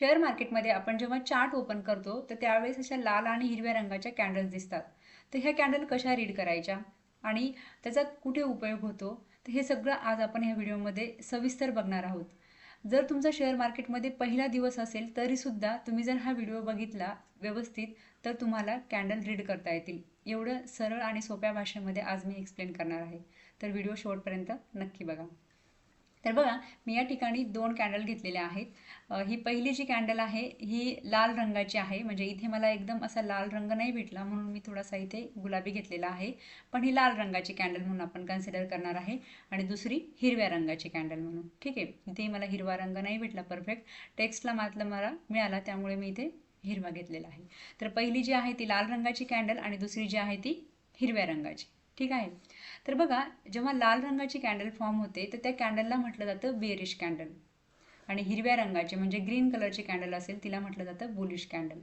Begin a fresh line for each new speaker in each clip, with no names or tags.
Share मार्केटमध्ये आपण जेव्हा चार्ट ओपन करतो तर त्यावेळेस अशा लाल आणि हिरव्या रंगाच्या कॅन्डल्स दिसतात. तर ह्या कॅन्डल कशा रीड करायच्या आणि त्याचा कुठे उपयोग होतो तर हे सगळं आज आपण ह्या व्हिडिओमध्ये सविस्तर बघणार आहोत. जर तुमचा शेअर मार्केटमध्ये पहिला दिवस असेल तरीसुद्धा तुम्ही जर हा व्हिडिओ बघितला व्यवस्थित तर तुम्हाला कॅन्डल रीड करता येतील. एवढं सरळ आणि सोप्या भाषेमध्ये आज मी एक्सप्लेन करणार आहे. तर व्हिडिओ शेवटपर्यंत नक्की बघा. तर बघा मी या ठिकाणी दोन कॅन्डल घेतलेल्या आहेत. ही पहिली जी कॅन्डल आहे ही लाल रंगाची आहे. म्हणजे इथे मला एकदम असा लाल रंग नाही भेटला म्हणून मी थोडासा इथे गुलाबी घेतलेला आहे. पण ही लाल रंगाची कॅन्डल म्हणून आपण कन्सिडर करणार आहे. आणि दुसरी हिरव्या रंगाची कॅन्डल म्हणून. ठीक आहे? इथे मला हिरवा रंग नाही भेटला परफेक्ट टेक्स्टला मात्र मला मिळाला त्यामुळे मी इथे हिरवा घेतलेला आहे. तर पहिली जी आहे ती लाल रंगाची कॅन्डल आणि दुसरी जी आहे ती हिरव्या रंगाची. ठीक आहे? तर बघा जेव्हा लाल रंगाची कॅन्डल फॉर्म होते तर त्या कॅन्डलला म्हटलं जातं बेरिश कॅन्डल आणि हिरव्या रंगाचे म्हणजे ग्रीन कलरची कॅन्डल असेल तिला म्हटलं जातं बुलिश कॅन्डल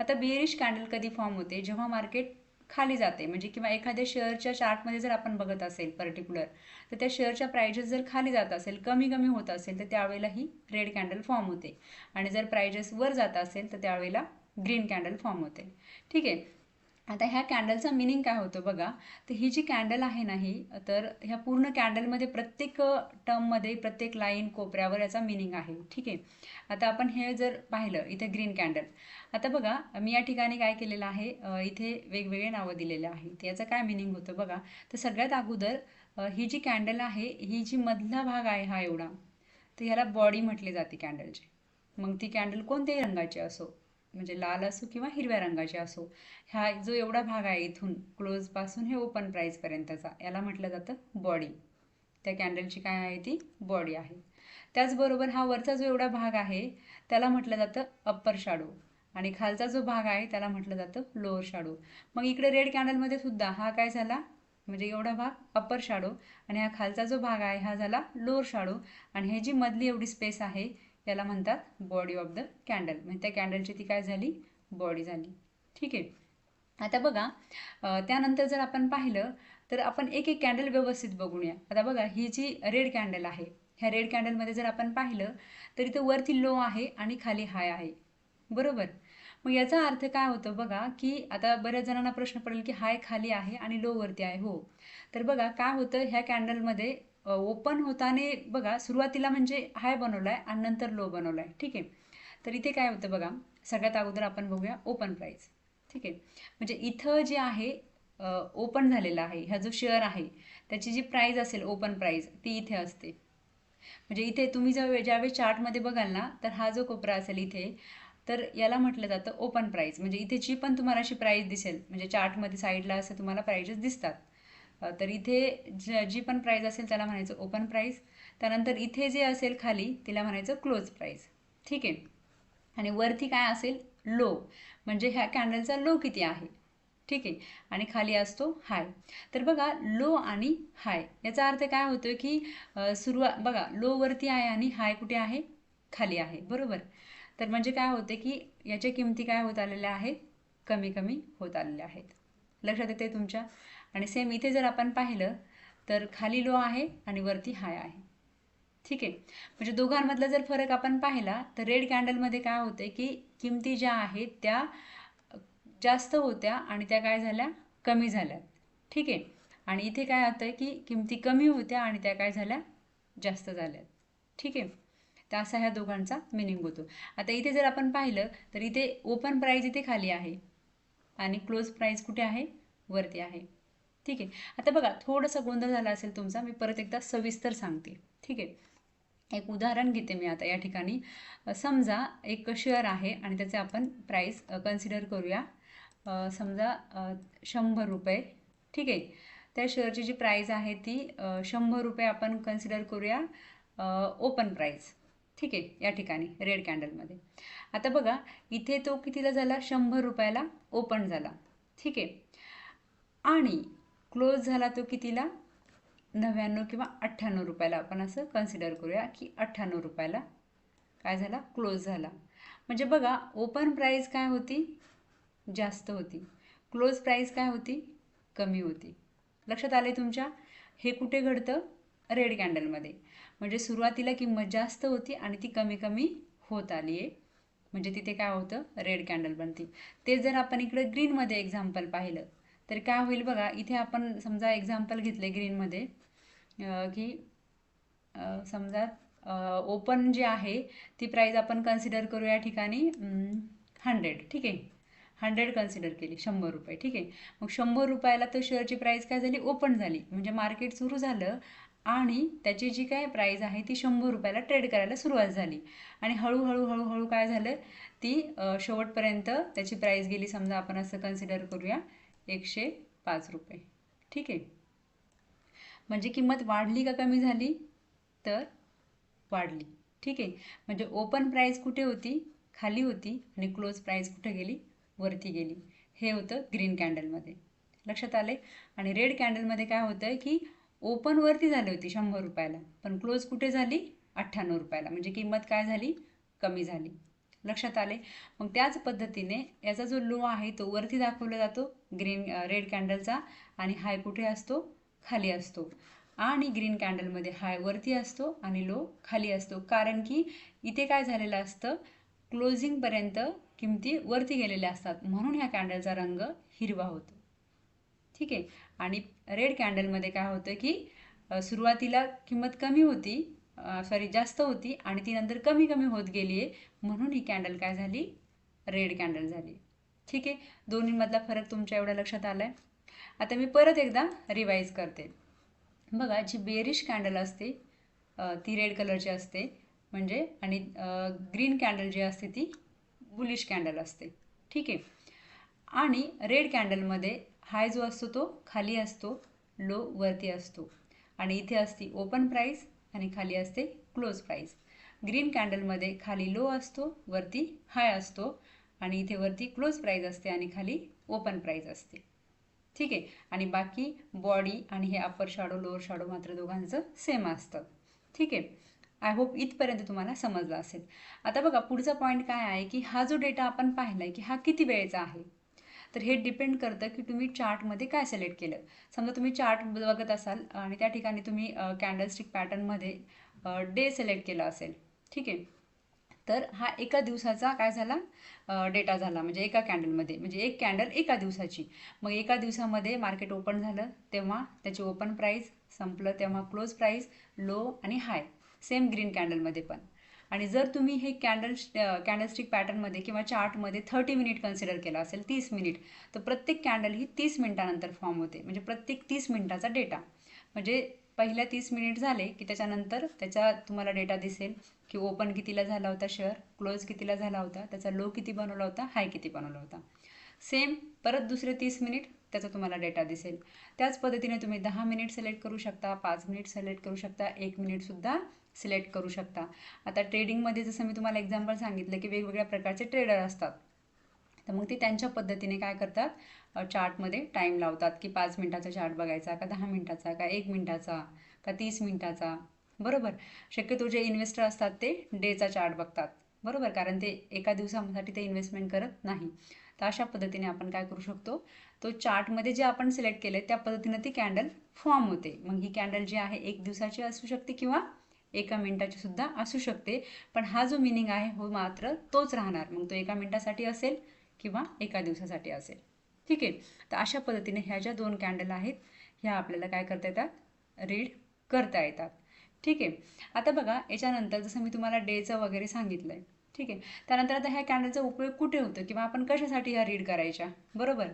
आता बेरिश कॅन्डल कधी फॉर्म होते? जेव्हा मार्केट खाली जाते म्हणजे किंवा एखाद्या शेअरच्या चार्टमध्ये जर आपण बघत असेल पर्टिक्युलर तर त्या शेअरच्या प्राइजेस जर खाली जात असेल कमी कमी होत असेल तर त्यावेळेला ही रेड कॅन्डल फॉर्म होते. आणि जर प्राइजेस वर जात असेल तर त्यावेळेला ग्रीन कॅन्डल फॉर्म होते. ठीक आहे? आता ह्या कॅन्डलचा मिनिंग काय होतं बघा? तर ही जी कॅन्डल आहे ना ही तर ह्या पूर्ण कॅन्डलमध्ये प्रत्येक टर्ममध्ये प्रत्येक लाईन कोपऱ्यावर याचा मिनिंग आहे. ठीक आहे? आता आपण हे जर पाहिलं इथे ग्रीन कॅन्डल आता बघा मी या ठिकाणी काय केलेलं आहे? इथे वेगवेगळे नावं दिलेले आहे याचं काय मिनिंग होतं बघा? तर सगळ्यात अगोदर ही जी कॅन्डल आहे ही जी मधला भाग आहे हा एवढा. तर ह्याला बॉडी म्हटली जाते कॅन्डलची मग ती कॅन्डल कोणत्याही रंगाची असो. म्हणजे लाल असो किंवा हिरव्या रंगाचे असो ह्या जो एवढा भाग आहे इथून क्लोजपासून हे ओपन प्राईजपर्यंतचा याला म्हटलं जातं बॉडी त्या कॅन्डलची काय आहे ती? बॉडी आहे. त्याचबरोबर हा वरचा जो एवढा भाग आहे त्याला म्हटलं जातं अप्पर शाडो आणि खालचा जो भाग आहे त्याला म्हटलं जातं लोअर शाडो मग इकडे रेड कॅन्डलमध्ये सुद्धा हा काय झाला? म्हणजे एवढा भाग अप्पर शाडो आणि हा खालचा जो भाग आहे हा झाला लोअर शाडो आणि हे जी मधली एवढी स्पेस आहे याला म्हणतात बॉडी ऑफ द कॅन्डल म्हणजे त्या कॅन्डलची ती काय झाली? बॉडी झाली. ठीक आहे? आता बघा त्यानंतर जर आपण पाहिलं तर आपण एक एक कॅन्डल व्यवस्थित बघूया. आता बघा ही जी रेड कॅन्डल आहे ह्या रेड कॅन्डलमध्ये जर आपण पाहिलं तर इथं वरती लो आहे आणि खाली हाय आहे. बरोबर? मग याचा अर्थ काय होतो बघा की आता बऱ्याच जणांना प्रश्न पडेल की हाय खाली आहे आणि लो वरती आहे. हो. तर बघा काय होतं ह्या कॅन्डलमध्ये ओपन होताने बघा सुरुवातीला म्हणजे हाय बनवला आहे आणि नंतर लो बनवला आहे ठीक आहे? तर इथे काय होतं बघा सगळ्यात अगोदर आपण बघूया ओपन प्राईस ठीक आहे? म्हणजे इथं जे आहे ओपन झालेलं आहे हा जो शेअर आहे त्याची जी प्राईज असेल ओपन प्राईज ती इथे असते. म्हणजे इथे तुम्ही जर ज्यावेळी चार्टमध्ये बघाल ना तर हा जो कोपरा असेल इथे तर याला म्हटलं जातं ओपन प्राईज म्हणजे इथे जी पण तुम्हाला अशी प्राईज दिसेल म्हणजे चार्टमध्ये साईडला असं तुम्हाला प्राईजेस दिसतात. तर इथे ज जी पण प्राईज असेल त्याला म्हणायचं ओपन प्राईज त्यानंतर इथे जे असेल खाली तिला म्हणायचं क्लोज प्राईज ठीक आहे? आणि वरती काय असेल? लो म्हणजे ह्या कॅन्डलचा लो किती आहे? ठीक आहे? आणि खाली असतो हाय तर बघा लो आणि हाय याचा अर्थ काय होतो की सुरुवात बघा लो वरती आहे आणि हाय कुठे आहे? खाली आहे. बरोबर? तर म्हणजे काय होते की याच्या किमती काय होत आलेल्या आहेत? कमी कमी होत आलेल्या आहेत. लक्षात येते तुमच्या? आणि सेम इथे जर आपण पाहिलं तर खाली लो आहे आणि वरती हाय आहे. ठीक आहे? म्हणजे दोघांमधला जर फरक आपण पाहिला तर रेड कॅन्डलमध्ये काय होते की किमती ज्या आहेत त्या जास्त होत्या आणि त्या काय झाल्या? कमी झाल्या. ठीक आहे? आणि इथे काय होतं आहे की किमती कमी होत्या आणि त्या काय झाल्या? जास्त झाल्या. ठीक आहे? तर असा ह्या दोघांचा मिनिंग होतो. आता इथे जर आपण पाहिलं तर इथे ओपन प्राईज इथे खाली आहे. आणि क्लोज प्राईज कुठे आहे? वरती आहे. ठीक आहे. आता बघा थोडासा गोंधळ झाला असेल तुमचा मी परत एकदा सविस्तर सांगते. ठीक आहे. एक उदाहरण घेते मी आता या ठिकाणी. समजा एक शेअर आहे आणि त्याचे आपण प्राईस कन्सिडर करूया. समजा शंभर रुपये. ठीक आहे. त्या शेअरची जी प्राईज आहे ती शंभर रुपये आपण कन्सिडर करूया ओपन प्राईज ठीक आहे या ठिकाणी रेड कॅन्डलमध्ये आता बघा इथे तो कितीला झाला? शंभर रुपयाला ओपन झाला. ठीक आहे. आणि क्लोज झाला तो कितीला? नव्याण्णव किंवा अठ्ठ्याण्णव रुपयाला. आपण असं कन्सिडर करूया की अठ्ठ्याण्णव रुपयाला काय झाला? क्लोज झाला. म्हणजे बघा ओपन प्राईस काय होती? जास्त होती. क्लोज प्राईस काय होती? कमी होती. लक्षात आले तुमच्या? हे कुठे घडतं? रेड कॅन्डलमध्ये म्हणजे सुरुवातीला किंमत जास्त होती आणि ती कमी कमी होत आली आहे. म्हणजे तिथे काय होतं? रेड कॅन्डल बनती. ते जर आपण इकडे ग्रीनमध्ये एक्झाम्पल पाहिलं तर काय होईल बघा इथे आपण समजा एक्झाम्पल घेतले ग्रीनमध्ये की समजा ओपन जे आहे ती प्राईज आपण कन्सिडर करू या ठिकाणी हंड्रेड ठीक आहे? हंड्रेड कन्सिडर केली शंभर रुपये ठीक आहे? मग शंभर रुपयाला तर शेअरची प्राईस काय झाली? ओपन झाली. म्हणजे मार्केट सुरू झालं आणि त्याची जी काय प्राईज आहे ती शंभर रुपयाला ट्रेड करायला सुरुवात झाली. आणि हळूहळू हळूहळू काय झालं? ती शेवटपर्यंत त्याची प्राईज गेली. समजा आपण असं कन्सिडर करूया. एकशे पाच रुपये. ठीक आहे? म्हणजे किंमत वाढली का कमी झाली? तर वाढली. ठीक आहे? म्हणजे ओपन प्राईस कुठे होती? खाली होती आणि क्लोज प्राईस कुठे गेली? वरती गेली. हे होतं ग्रीन कॅन्डलमध्ये लक्षात आले आणि रेड कॅन्डलमध्ये काय होतं की ओपन वरती झाली होती शंभर रुपयाला. पण क्लोज कुठे झाली? अठ्ठ्याण्णव रुपयाला. म्हणजे किंमत काय झाली? कमी झाली. लक्षात आले. मग त्याच पद्धतीने याचा जो लो आहे तो वरती दाखवला जातो ग्रीन रेड कॅन्डलचा आणि हाय कुठे असतो? खाली असतो. आणि ग्रीन कॅन्डलमध्ये हाय वरती असतो आणि लो खाली असतो. कारण की इथे काय झालेलं असतं? क्लोजिंगपर्यंत किमती वरती गेलेल्या असतात. म्हणून ह्या कॅन्डलचा रंग हिरवा होतो. ठीक आहे? आणि रेड कॅन्डलमध्ये काय होतं की सुरुवातीला किंमत कमी होती सॉरी जास्त होती आणि ती नंतर कमी कमी होत गेली आहे म्हणून ही कॅन्डल काय झाली? रेड कॅन्डल झाली. ठीक आहे? दोन्हीमधला फरक तुमच्या एवढ्या लक्षात आला आहे आता मी परत एकदा रिवाईज करते. बघा जी बेरिश कॅन्डल असते ती रेड कलरची असते. म्हणजे आणि ग्रीन कॅन्डल जी असते ती बुलिश कॅन्डल असते. ठीक आहे? आणि रेड कॅन्डलमध्ये हाय जो असतो तो खाली असतो लो वरती असतो. आणि इथे असते ओपन प्राईस आणि खाली असते क्लोज प्राईस ग्रीन कॅन्डलमध्ये खाली लो असतो वरती हाय असतो आणि इथे वरती क्लोज प्राईज असते आणि खाली ओपन प्राईज असते. ठीक आहे? आणि बाकी बॉडी आणि हे अप्पर शॅडो लोअर शाडो मात्र दोघांचं सेम असतं. ठीक आहे? आय होप इथपर्यंत तुम्हाला समजलं असेल. आता बघा पुढचा पॉईंट काय आहे की हा जो डेटा आपण पाहिला आहे की हा किती वेळेचा आहे? तर हे डिपेंड करतं की तुम्ही चार्टमध्ये काय सिलेक्ट केलं. समजा तुम्ही चार्ट बघत असाल आणि त्या ठिकाणी तुम्ही कॅन्डलस्टिक पॅटर्नमध्ये डे सिलेक्ट केला असेल. ठीक आहे? तर हा एका दिवसाचा काय झाला? डेटा झाला. म्हणजे एका कॅन्डलमध्ये म्हणजे एक कॅन्डल एका दिवसाची. मग एका दिवसामध्ये मार्केट ओपन झालं तेव्हा त्याची ओपन प्राईस संपलं तेव्हा क्लोज प्राईस लो आणि हाय सेम ग्रीन कॅन्डलमध्ये पण. आणि जर तुम्ही हे कॅन्डल कॅन्डलस्टिक पॅटर्नमध्ये किंवा चार्टमध्ये थर्टी मिनिट कन्सिडर केला असेल तीस मिनिट तर प्रत्येक कॅन्डल ही तीस मिनिटानंतर फॉर्म होते. म्हणजे प्रत्येक तीस मिनिटाचा डेटा म्हणजे पहिल्या तीस मिनिट झाले की त्याच्यानंतर त्याचा तुम्हाला डेटा दिसेल की ओपन कितीला झाला होता शेअर क्लोज कितीला झाला होता त्याचा लो किती बनवला होता हाय किती बनवला होता. सेम परत दुसरे तीस मिनिट त्याचा तुम्हाला डेटा दिसेल. त्याच पद्धतीने तुम्ही दहा मिनिट सिलेक्ट करू शकता पाच मिनिट सिलेक्ट करू शकता एक मिनिटसुद्धा सिलेक्ट करू शकता. आता ट्रेडिंगमध्ये जसं मी तुम्हाला एक्झाम्पल सांगितलं की वेगवेगळ्या प्रकारचे ट्रेडर असतात. तर मग ते त्यांच्या पद्धतीने काय करतात? चार्टमध्ये टाईम लावतात की पाच मिनटाचा चार्ट बघायचा का दहा मिनटाचा का एक मिनटाचा का तीस मिनटाचा. बरोबर? शक्यतो जे इन्व्हेस्टर असतात ते डेचा चार्ट बघतात. बरोबर? कारण ते एका दिवसासाठी ते इन्व्हेस्टमेंट करत नाही. तर अशा पद्धतीने आपण काय करू शकतो? तो चार्टमध्ये जे आपण सिलेक्ट केले त्या पद्धतीनं ती कॅन्डल फॉर्म होते. मग ही कॅन्डल जी आहे एक दिवसाची असू शकते किंवा एका मिनिटाची सुद्धा असू शकते. पण हा जो मिनिंग आहे हो मात्र तोच राहणार. मग तो एका मिनिटासाठी असेल किंवा एका दिवसासाठी असेल. ठीक आहे? तर अशा पद्धतीने ह्या ज्या दोन कॅन्डल आहेत ह्या आपल्याला काय करता येतात? रीड करता येतात. ठीक आहे? आता बघा याच्यानंतर जसं मी तुम्हाला डेचं वगैरे सांगितलं आहे ठीक आहे? त्यानंतर आता ह्या कॅन्डलचा उपयोग कुठे होतो? किंवा आपण कशासाठी ह्या रीड करायच्या? बरोबर?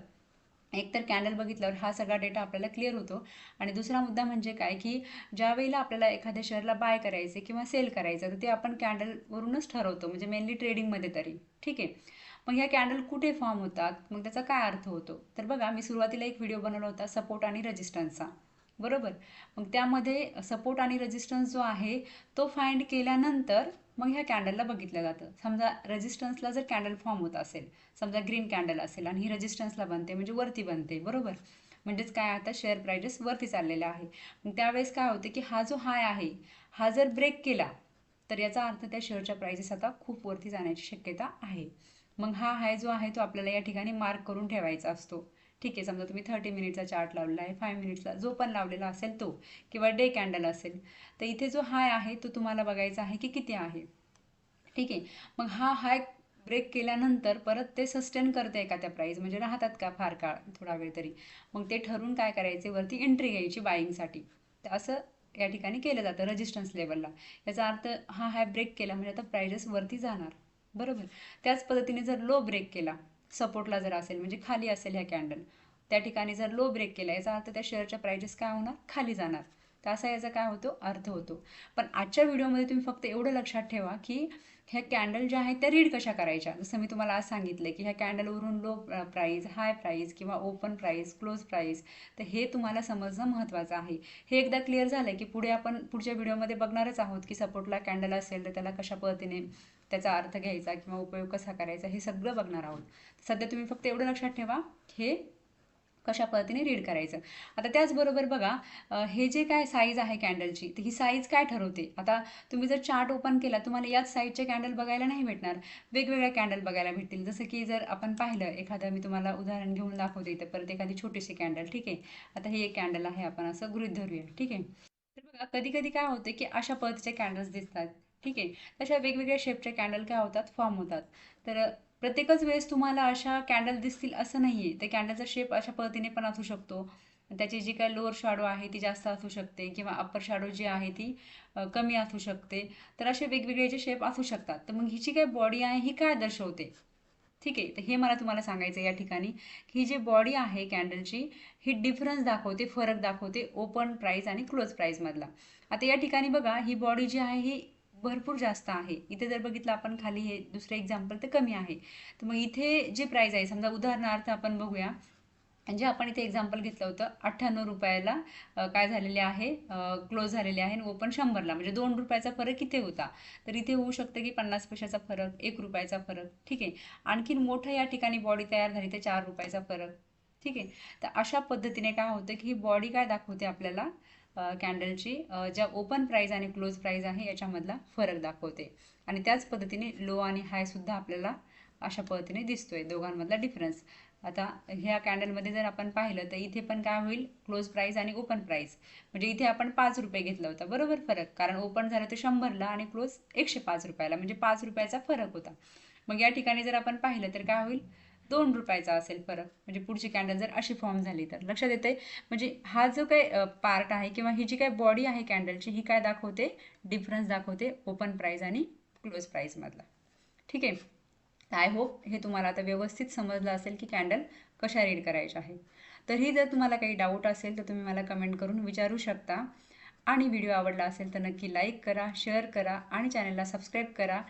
एक तर कॅन्डल बघितल्यावर हा सगळा डेटा आपल्याला क्लिअर होतो. आणि दुसरा मुद्दा म्हणजे काय? की ज्या वेळेला आपल्याला एखाद्या शेअरला बाय करायचे किंवा सेल करायचं तर ते आपण कॅन्डलवरूनच ठरवतो म्हणजे मेनली ट्रेडिंगमध्ये तरी. ठीक आहे? मग ह्या कॅन्डल कुठे फॉर्म होतात? मग त्याचा काय अर्थ होतो? तर बघा मी सुरुवातीला एक व्हिडिओ बनवला होता सपोर्ट आणि रजिस्टन्सचा बरोबर? मग त्यामध्ये सपोर्ट आणि रजिस्टन्स जो आहे तो फाइंड केल्यानंतर मग ह्या कॅन्डलला बघितलं जातं. समजा रेजिस्टन्सला जर कॅन्डल फॉर्म होत असेल समजा ग्रीन कॅन्डल असेल आणि ही रेजिस्टन्सला बनते म्हणजे वरती बनते बरोबर? म्हणजेच काय आता शेअर प्रायजेस वरती चाललेला आहे मग त्यावेळेस काय होते की हा जो हाय आहे हा जर ब्रेक केला तर याचा अर्थ त्या शेअरच्या प्राइजेस आता खूप वरती जाण्याची शक्यता आहे. मग हा हाय जो आहे तो आपल्याला या ठिकाणी मार्क करून ठेवायचा असतो. ठीक आहे समजा तुम्ही थर्टी मिनिटचा चार्ट लावलेला आहे फाय मिनिट्सचा जो पण लावलेला असेल तो किंवा डे कॅन्डल असेल तर इथे जो हाय आहे तो तुम्हाला बघायचा आहे की किती आहे. ठीक आहे मग हा हाय ब्रेक केल्यानंतर परत ते सस्टेन करते का त्या प्राईज म्हणजे राहतात का फार काळ थोडा वेळ तरी? मग ते ठरवून काय करायचे? वरती एंट्री घ्यायची बाईंगसाठी तर असं या ठिकाणी केलं जातं रजिस्टन्स लेवलला याचा अर्थ हा हाय ब्रेक केला म्हणजे आता प्राइजेस वरती जाणार. बरोबर? त्याच पद्धतीने जर लो ब्रेक केला सपोर्टला जर असेल म्हणजे खाली असेल ह्या कॅन्डल त्या ठिकाणी जर लो ब्रेक केला याचा अर्थ त्या शेअरच्या प्राइजेस काय होणार? खाली जाणार. तर असा याचा काय होतो? अर्थ होतो. पण आजच्या व्हिडिओमध्ये तुम्ही फक्त एवढं लक्षात ठेवा की ह्या कॅन्डल ज्या आहेत त्या रीड कशा करायच्या? जसं मी तुम्हाला आज सांगितलं की ह्या कॅन्डलवरून लो प्राईज हाय प्राईज किंवा ओपन प्राईज क्लोज प्राईज तर हे तुम्हाला समजणं महत्त्वाचं आहे. हे एकदा क्लिअर झालं की पुढे आपण पुढच्या व्हिडिओमध्ये बघणारच आहोत की सपोर्टला कॅन्डल असेल तर त्याला कशा पद्धतीने त्याचा अर्थ घ्यायचा किंवा उपयोग कसा करायचा हे सगळं बघणार आहोत. सध्या तुम्ही फक्त एवढं लक्षात ठेवा. हे कशा पद्धतीने रीड करायचं. आता त्याचबरोबर बघा हे जे काय साईज आहे कॅन्डलची ही साईज काय ठरवते? आता तुम्ही जर चार्ट ओपन केला तुम्हाला याच साईजचे कॅन्डल बघायला नाही भेटणार. वेगवेगळ्या कॅन्डल बघायला भेटतील. जसं की जर आपण पाहिलं एखादं मी तुम्हाला उदाहरण घेऊन दाखवते इथं. परत एखादी छोटीशी कॅन्डल ठीक आहे? आता हे एक कॅन्डल आहे आपण असं गृहित धरूया ठीक आहे? तर बघा कधी कधी काय होते की अशा पद्धतीचे कॅन्डल्स दिसतात ठीक आहे? तशा वेगवेगळ्या शेपचे कॅन्डल काय होतात? फॉर्म होतात. तर प्रत्येकच वेळेस तुम्हाला अशा कॅन्डल दिसतील असं नाही आहे ते कॅन्डलचा शेप अशा पद्धतीने पण असू शकतो. त्याची जी काय लोअर शॅडो आहे ती जास्त असू शकते किंवा अप्पर शॅडो जी आहे ती कमी असू शकते. तर असे वेगवेगळे जे शेप असू शकतात. तर मग हिची काय बॉडी आहे ही काय दर्शवते? ठीक आहे. तर हे मला तुम्हाला सांगायचं या ठिकाणी ही जी बॉडी आहे कॅन्डलची ही डिफरन्स दाखवते फरक दाखवते ओपन प्राईज आणि क्लोज प्राईजमधला आता या ठिकाणी बघा ही बॉडी जी आहे ही भरपूर जास्त आहे. इथे जर बघितलं आपण खाली हे दुसरं एक्झाम्पल तर कमी आहे. तर मग इथे जे प्राईज आहे समजा उदाहरणार्थ आपण बघूया. जे आपण इथे एक्झाम्पल घेतलं होतं अठ्ठ्याण्णव रुपयाला काय झालेले आहे? क्लोज झालेले आहे आणि ओपन शंभरला. म्हणजे दोन रुपयाचा फरक इथे होता. तर इथे होऊ शकतं की पन्नास पैशाचा फरक एक रुपयाचा फरक. ठीक आहे. आणखीन मोठं या ठिकाणी बॉडी तयार झाली तर चार रुपयाचा फरक. ठीक आहे. तर अशा पद्धतीने काय होतं की ही बॉडी काय दाखवते आपल्याला? कॅन्डलची ज्या ओपन प्राईज आणि क्लोज प्राईज आहे याच्यामधला फरक दाखवते. आणि त्याच पद्धतीने लो आणि हायसुद्धा आपल्याला अशा पद्धतीने दिसतोय दोघांमधला डिफरन्स आता ह्या कॅन्डलमध्ये जर आपण पाहिलं तर इथे पण काय होईल? क्लोज प्राईज आणि ओपन प्राईज म्हणजे इथे आपण पाच रुपये घेतला होता बरोबर फरक? कारण ओपन झालं तर शंभरला आणि क्लोज एकशे पाच रुपयाला म्हणजे पाच रुपयाचा फरक होता. मग या ठिकाणी जर आपण पाहिलं तर काय होईल? दोन रुपयाचा असेल फरक. म्हणजे पुढची कॅन्डल जर अशी फॉर्म झाली तर. लक्षात येते म्हणजे हा जो काही पार्ट आहे किंवा ही जी काय बॉडी आहे कॅन्डलची ही काय दाखवते? डिफरन्स दाखवते ओपन प्राईज आणि क्लोज प्राईजमधला ठीक आहे? आय होप हे तुम्हाला आता व्यवस्थित समजलं असेल की कॅन्डल कशा रीड करायच्या आहे तरी जर तुम्हाला काही डाऊट असेल तर तुम्ही मला कमेंट करून विचारू शकता. आणि व्हिडिओ आवडला असेल तर नक्की लाईक करा शेअर करा आणि चॅनलला सबस्क्राईब करा.